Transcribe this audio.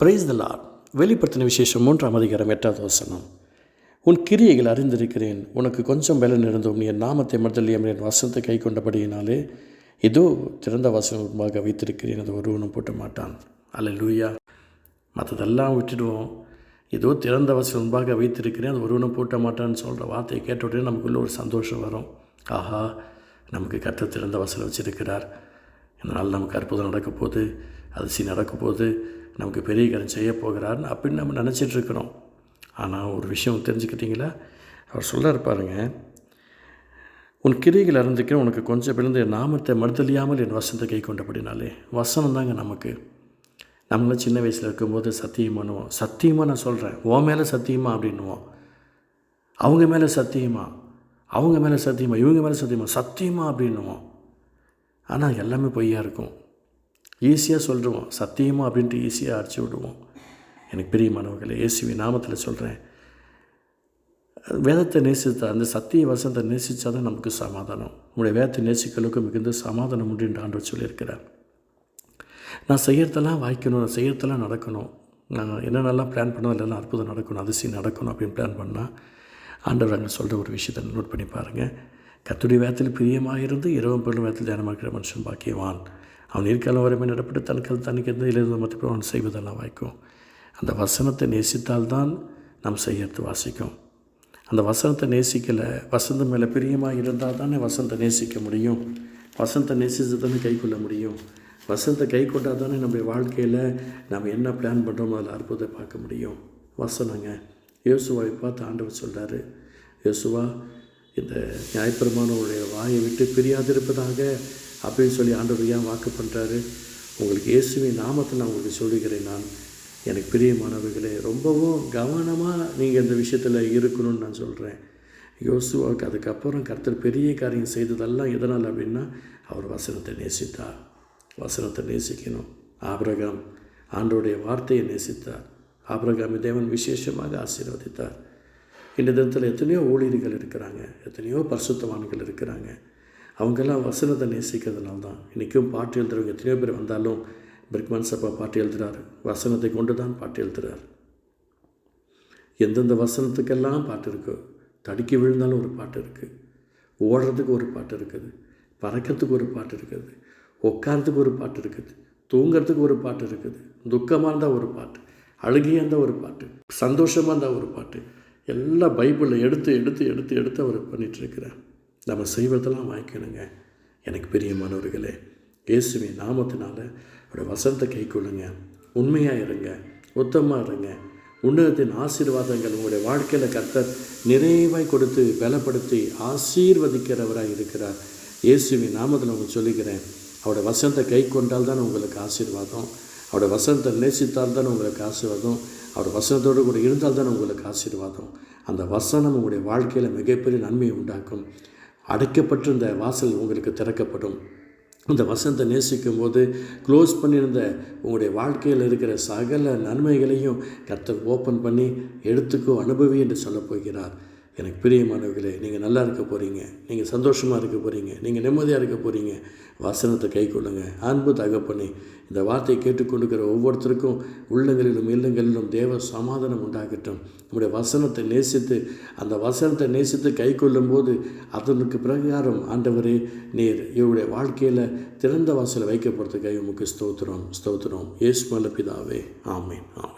Praise the Lord வெளிப்படுத்தின விசேஷம் மூன்றாம் அதிகாரம் எட்டாவது வசனம். உன் கிரியைகள் அறிந்திருக்கிறேன். உனக்கு கொஞ்சம் பலன் இருந்தும் நீ என் நாமத்தை மறுதலியம் என் வசனத்தை கை கொண்டபடியினாலே இதோ திறந்த வசனமாக வைத்திருக்கிறேன். அது ஒருவனும் போட்ட மாட்டான். அல்ல லூயா மற்றதெல்லாம் விட்டுடுவோம். ஏதோ திறந்த வசனம் முன்பாக வைத்திருக்கிறேன். அது ஒருவனும் போட்ட மாட்டான்னு சொல்கிற வார்த்தையை கேட்ட உடனே நமக்குள்ளே ஒரு சந்தோஷம் வரும். ஆஹா நமக்கு கற்று திறந்த வசனம் வச்சிருக்கிறார். இதனால் நமக்கு அற்புதம் நடக்க போகுது அதிசயம் நடக்க போகுது நமக்கு பெரிய காரியம் செய்ய போகிறார்னு அப்படின்னு நம்ம நினச்சிட்டு இருக்கிறோம். ஆனால் ஒரு விஷயம் தெரிஞ்சுக்கிட்டீங்களா? அவர் சொல்ல இருப்பாருங்க உன் கிரிகள் அறிந்திருக்கிறேன் உனக்கு கொஞ்சம் பிறந்து நாமத்தை மறுதலியாமல் என் வசனத்தை கை கொண்டபடினாலே வசனம் தாங்க நமக்கு. நம்மளாம் சின்ன வயசில் இருக்கும்போது சத்தியம் பண்ணுவோம். சத்தியமாக நான் சொல்கிறேன் உன் மேலே சத்தியமா? அப்படின்னுவோம். அவங்க மேலே சத்தியமா? அவங்க மேலே சத்தியமா? இவங்க மேலே சத்தியமா? சத்தியமா அப்படின்னுவோம். ஆனால் எல்லாமே பொய்யா இருக்கும். ஈஸியாக சொல்லிடுவோம் சத்தியமாக அப்படின்ட்டு ஈஸியாக அடிச்சு விடுவோம். எனக்கு பெரிய பிரியமானவர்களே இயேசுவி நாமத்தில் சொல்கிறேன் வேதத்தை நேசித்த அந்த சத்திய வசனத்தை நேசித்தா தான் நமக்கு சமாதானம். உங்களுடைய வேதத்தை நேசிக்கிறதுக்கு மிகுந்த சமாதானம் உண்டு என்று ஆண்டவர் சொல்லியிருக்கிறார். நான் செய்கிறதெல்லாம் வாய்க்கணும் நான் செய்கிறதெல்லாம் நடக்கணும். நான் என்னென்னலாம் பிளான் பண்ணோம் இல்லைனா அற்புதம் நடக்கணும் அதிசயம் நடக்கணும் அப்படின்னு பிளான் பண்ணால் ஆண்டவர் அங்கே சொல்கிற ஒரு விஷயத்தை நோட் பண்ணி பாருங்கள் கத்துடைய வேதத்தில் பிரியமாக இருந்து இரவும் பெரும் வேதத்தில் தியானமாக்கிற இருக்கிற மனுஷன் பாக்கியவான். அவன் இருக்காலம் வரைமை நடப்பட்டு தனக்கு தனக்கு எந்த மற்ற அவன் செய்வதெல்லாம் வாய்க்கும். அந்த வசனத்தை நேசித்தால்தான் நாம் செய்யறது வாசிக்கும். அந்த வசனத்தை நேசிக்கலை வசந்தம் மேலே பிரியமாக இருந்தால் தானே வசந்தை நேசிக்க முடியும். வசந்தை நேசித்து தானே கை கொள்ள முடியும். வசந்தை கை கொண்டால் தானே நம்முடைய வாழ்க்கையில் நம்ம என்ன பிளான் பண்ணுறோமோ அதில் அற்புதத்தை பார்க்க முடியும். வசனங்க. யோசுவாவை பார்த்து ஆண்டவர் சொல்கிறாரு யோசுவா இந்த நியாயப்பிரமானவருடைய வாயை விட்டு பிரியாதிருப்பதாக அப்படின்னு சொல்லி ஆண்டவர் ஏன் வாக்கு பண்ணுறாரு உங்களுக்கு இயேசுவின் நாமத்தை நான் உங்களுக்கு சொல்லுகிறேன் நான். எனக்கு பிரியமானவர்களே ரொம்பவும் கவனமாக நீங்கள் இந்த விஷயத்தில் இருக்கணும்னு நான் சொல்கிறேன் யோசுவாவுக்கு அதுக்கப்புறம் கர்த்தர் பெரிய காரியம் செய்ததெல்லாம் எதனால் அப்படின்னா அவர் வசனத்தை நேசித்தார். வசனத்தை நேசிக்கணும். ஆபிரகாம் ஆண்டோடைய வார்த்தையை நேசித்தார். ஆபிரகாமி தேவன் விசேஷமாக ஆசீர்வதித்தார். இந்த தினத்தில் எத்தனையோ ஊழியர்கள் இருக்கிறாங்க எத்தனையோ பரிசுத்தவான்கள் இருக்கிறாங்க. அவங்கெல்லாம் வசனத்தை நேசிக்கிறதுனால தான் இன்றைக்கும் பாட்டு எழுதுறவங்க எத்தனையோ பேர் வந்தாலும் பிரிக்மன் சப்பா பாட்டு எழுதுகிறார் வசனத்தை கொண்டு தான் பாட்டு எழுதுகிறார் எந்தெந்த வசனத்துக்கெல்லாம் பாட்டு இருக்கோ தடுக்கி விழுந்தாலும் ஒரு பாட்டு இருக்குது ஓடுறதுக்கு ஒரு பாட்டு இருக்குது. பறக்கிறதுக்கு ஒரு பாட்டு இருக்குது. உட்காரத்துக்கு ஒரு பாட்டு இருக்குது. தூங்கிறதுக்கு ஒரு பாட்டு இருக்குது. துக்கமாக இருந்தால் ஒரு பாட்டு. அழுகியாக இருந்தால் ஒரு பாட்டு. சந்தோஷமாக இருந்தால் ஒரு பாட்டு. எல்லாம் பைபிளில் எடுத்து எடுத்து எடுத்து எடுத்து அவர் பண்ணிகிட்ருக்கிறார் நம்ம செய்வதெல்லாம் வாங்கிக்கணுங்க. எனக்கு பிரியமானவர்களே இயேசுவின் நாமத்தினால அவருடைய வசனத்தை கை கொள்ளுங்க உண்மையாக இருங்க. உத்தமாக இருங்க. உன்னதத்தின் ஆசீர்வாதங்கள் உங்களுடைய வாழ்க்கையில் கர்த்தர் நிறைவாய் கொடுத்து பலப்படுத்தி ஆசீர்வதிக்கிறவராக இருக்கிறார். இயேசுவின் நாமத்தில் உங்களுக்கு சொல்லிக்கிறேன் அவருடைய வசனத்தை கை கொண்டால் தான் உங்களுக்கு ஆசீர்வாதம். அவருடைய வசனத்தை நேசித்தால் தான் உங்களுக்கு ஆசீர்வாதம். அவருடைய வசனத்தோடு கூட இருந்தால் தான் உங்களுக்கு ஆசீர்வாதம். அந்த வசனம் உங்களுடைய வாழ்க்கையில் மிகப்பெரிய நன்மையை உண்டாக்கும். அடைக்கப்பட்டிருந்த வாசல் உங்களுக்கு திறக்கப்படும். இந்த வசனத்தை நேசிக்கும் போது க்ளோஸ் பண்ணியிருந்த உங்களுடைய வாழ்க்கையில் இருக்கிற சகல நன்மைகளையும் கத்தர் ஓப்பன் பண்ணி எடுத்துக்கோ அனுபவி என்று சொல்லப் போகிறார். எனக்கு பிரியமானவர்களே நீங்கள் நல்லா இருக்க போகிறீங்க நீங்கள் சந்தோஷமாக இருக்க போகிறீங்க நீங்கள் நிம்மதியாக இருக்க போகிறீங்க வசனத்தை கை கொள்ளுங்க. அன்பு தகப்பண்ணி இந்த வார்த்தையை கேட்டுக்கொண்டுக்கிற ஒவ்வொருத்தருக்கும் உள்ளங்களிலும் இல்லங்களிலும் தேவ சமாதானம் உண்டாகட்டும். நம்முடைய வசனத்தை நேசித்து அந்த வசனத்தை நேசித்து கை கொள்ளும்போது அதனுக்கு பிரகாரம் ஆண்டவரே நீர் இவருடைய வாழ்க்கையில் திறந்த வாசலை வைக்கப்படுறதுக்காக உமக்கு ஸ்தோத்திரம் ஸ்தோத்திரம். ஏசுமல்ல பிதாவே ஆமேன் ஆமேன்.